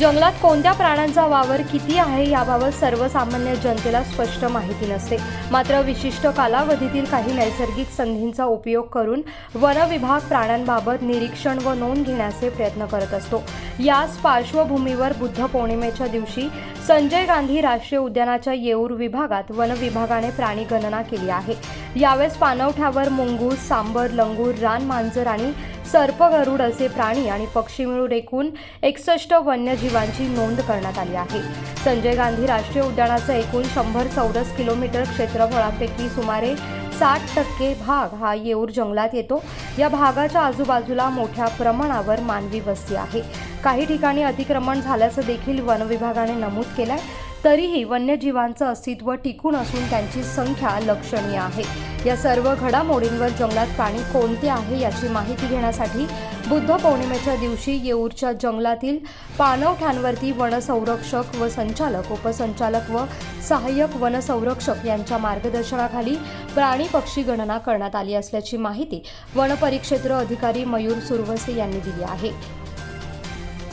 जंगलात कोणत्या प्राण्यांचा वावर किती आहे याबाबत सर्वसामान्य जनतेला स्पष्ट माहिती नसते. मात्र विशिष्ट कालावधीतील काही नैसर्गिक संधींचा उपयोग करून वन विभाग प्राण्यांबाबत निरीक्षण व नोंद घेण्याचे प्रयत्न करत असतो. याच पार्श्वभूमीवर बुद्ध पौर्णिमेच्या दिवशी संजय गांधी राष्ट्रीय उद्यानाच्या येऊर विभागात वन विभागाने प्राणी गणना केली आहे. यावेळेस पानवठ्यावर मुंगूस सांबर लंगूर रान मांजर आणि सर्प गरुड असे प्राणी आणि पक्षी मिळून एकूण एकसष्ट वन्यजीवांची नोंद करण्यात आली आहे. संजय गांधी राष्ट्रीय उद्यानाचं एकूण शंभर चौरस किलोमीटर क्षेत्रफळापैकी सुमारे साठ टक्के भाग हा येऊर जंगलात येतो. या भागाच्या आजूबाजूला मोठ्या प्रमाणावर मानवी वस्ती आहे. काही ठिकाणी अतिक्रमण झाल्याचं देखील वन विभागाने नमूद आहे तरीही वन्यजीवांचं अस्तित्व टिकून असून त्यांची संख्या लक्षणीय आहे. या सर्व घडामोडींवर जंगलात प्राणी कोणते आहे याची माहिती घेण्यासाठी बुद्ध पौर्णिमेच्या दिवशी येऊरच्या जंगलातील पाणवठ्यांवरती वनसंरक्षक व संचालक उपसंचालक व सहाय्यक वनसंरक्षक यांच्या मार्गदर्शनाखाली प्राणी पक्षी गणना करण्यात आली असल्याची माहिती वनपरिक्षेत्र अधिकारी मयूर सुरवसे यांनी दिली आहे.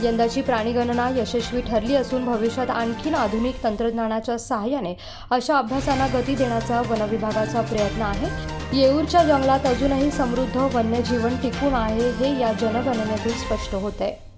यंदाची प्राणीगणना यशस्वी ठरली असून भविष्यात आणखीन आधुनिक तंत्रज्ञानाच्या सहाय्याने अशा अभ्यासांना गती देण्याचा वनविभागाचा प्रयत्न आहे. येऊरच्या जंगलात अजूनही समृद्ध वन्यजीवन टिकून आहे हे या जनगणनेतून स्पष्ट होत आहे